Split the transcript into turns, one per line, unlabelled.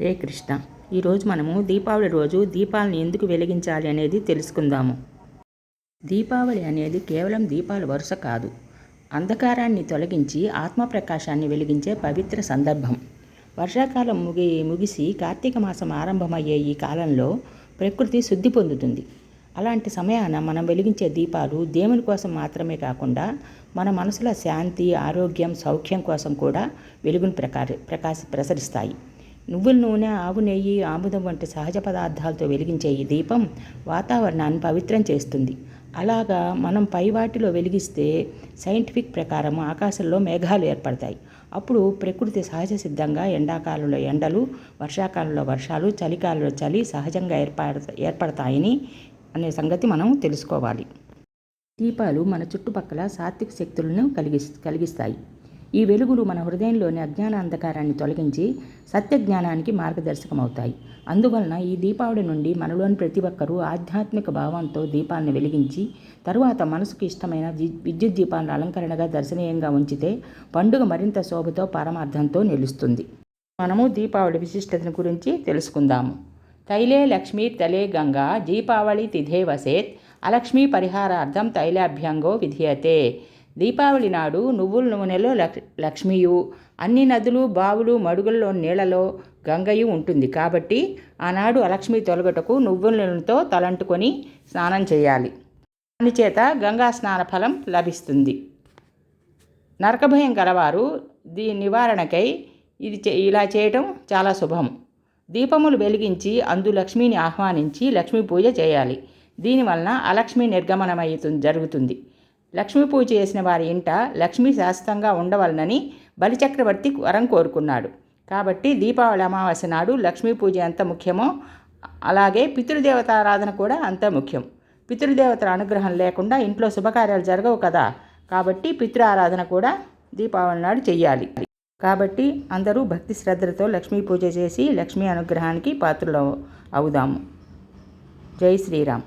హే కృష్ణ. ఈరోజు మనము దీపావళి రోజు దీపాలను ఎందుకు వెలిగించాలి అనేది తెలుసుకుందాము. దీపావళి అనేది కేవలం దీపాల వరుస కాదు. అంధకారాన్ని తొలగించి ఆత్మప్రకాశాన్ని వెలిగించే పవిత్ర సందర్భం. వర్షాకాలం ముగి ముగిసి కార్తీక మాసం ఆరంభమయ్యే ఈ కాలంలో ప్రకృతి శుద్ధి పొందుతుంది. అలాంటి సమయాన మనం వెలిగించే దీపాలు దేవుని కోసం మాత్రమే కాకుండా మన మనసులో శాంతి ఆరోగ్యం సౌఖ్యం కోసం కూడా వెలుగును ప్రకాశ ప్రకాశ ప్రసరిస్తాయి. నువ్వుల నూనె ఆవు నెయ్యి ఆముదం వంటి సహజ పదార్థాలతో వెలిగించే ఈ దీపం వాతావరణాన్ని పవిత్రం చేస్తుంది. అలాగా మనం పై వాటిలో వెలిగిస్తే సైంటిఫిక్ ప్రకారం ఆకాశంలో మేఘాలు ఏర్పడతాయి. అప్పుడు ప్రకృతి సహజ సిద్ధంగా ఎండాకాలంలో ఎండలు వర్షాకాలంలో వర్షాలు చలికాలంలో చలి సహజంగా ఏర్పడ ఏర్పడతాయని అనే సంగతి మనం తెలుసుకోవాలి. దీపాలు మన చుట్టుపక్కల సాత్విక శక్తులను కలిగి కలిగిస్తాయి. ఈ వెలుగులు మన హృదయంలోని అజ్ఞాన అంధకారాన్ని తొలగించి సత్య జ్ఞానానికి మార్గదర్శకమవుతాయి. అందువలన ఈ దీపావళి నుండి మనలోని ప్రతి ఒక్కరూ ఆధ్యాత్మిక భావంతో దీపాలను వెలిగించి తరువాత మనసుకు ఇష్టమైన విద్యుత్ దీపాలను అలంకరణగా దర్శనీయంగా ఉంచితే పండుగ మరింత శోభతో పరమార్థంతో నిలుస్తుంది. మనము దీపావళి విశిష్టతను గురించి తెలుసుకుందాము. తైలే లక్ష్మీ తలే గంగా దీపావళి తిథే వసేత్ అలక్ష్మీ పరిహారార్థం తైలాభ్యంగో విధీయతే. దీపావళి నాడు నువ్వుల నూనెలో లక్ష్మియు అన్ని నదులు బావులు మడుగుల్లో నీళ్ళలో గంగయు ఉంటుంది. కాబట్టి ఆనాడు అలక్ష్మి తొలగటకు నువ్వుల నూనెతో తలంటుకొని స్నానం చేయాలి. దానిచేత గంగా స్నాన ఫలం లభిస్తుంది. నరకభయం గలవారు దీని నివారణకై ఇది ఇలా చేయటం చాలా శుభం. దీపములు వెలిగించి అందు లక్ష్మిని ఆహ్వానించి లక్ష్మీ పూజ చేయాలి. దీనివలన అలక్ష్మి నిర్గమనమవుతుంది జరుగుతుంది. లక్ష్మీ పూజ చేసిన వారి ఇంట లక్ష్మీ శాశ్వతంగా ఉండవలనని బలిచక్రవర్తి వరం కోరుకున్నాడు. కాబట్టి దీపావళి అమావాస్య నాడు లక్ష్మీ పూజ ఎంత ముఖ్యమో అలాగే పితృదేవతారాధన కూడా అంత ముఖ్యం. పితృదేవతల అనుగ్రహం లేకుండా ఇంట్లో శుభకార్యాలు జరగవు కదా. కాబట్టి పితృ ఆరాధన కూడా దీపావళి నాడు చెయ్యాలి. కాబట్టి అందరూ భక్తి శ్రద్ధలతో లక్ష్మీ పూజ చేసి లక్ష్మీ అనుగ్రహానికి పాత్రలు అవుదాము. జై శ్రీరామ్.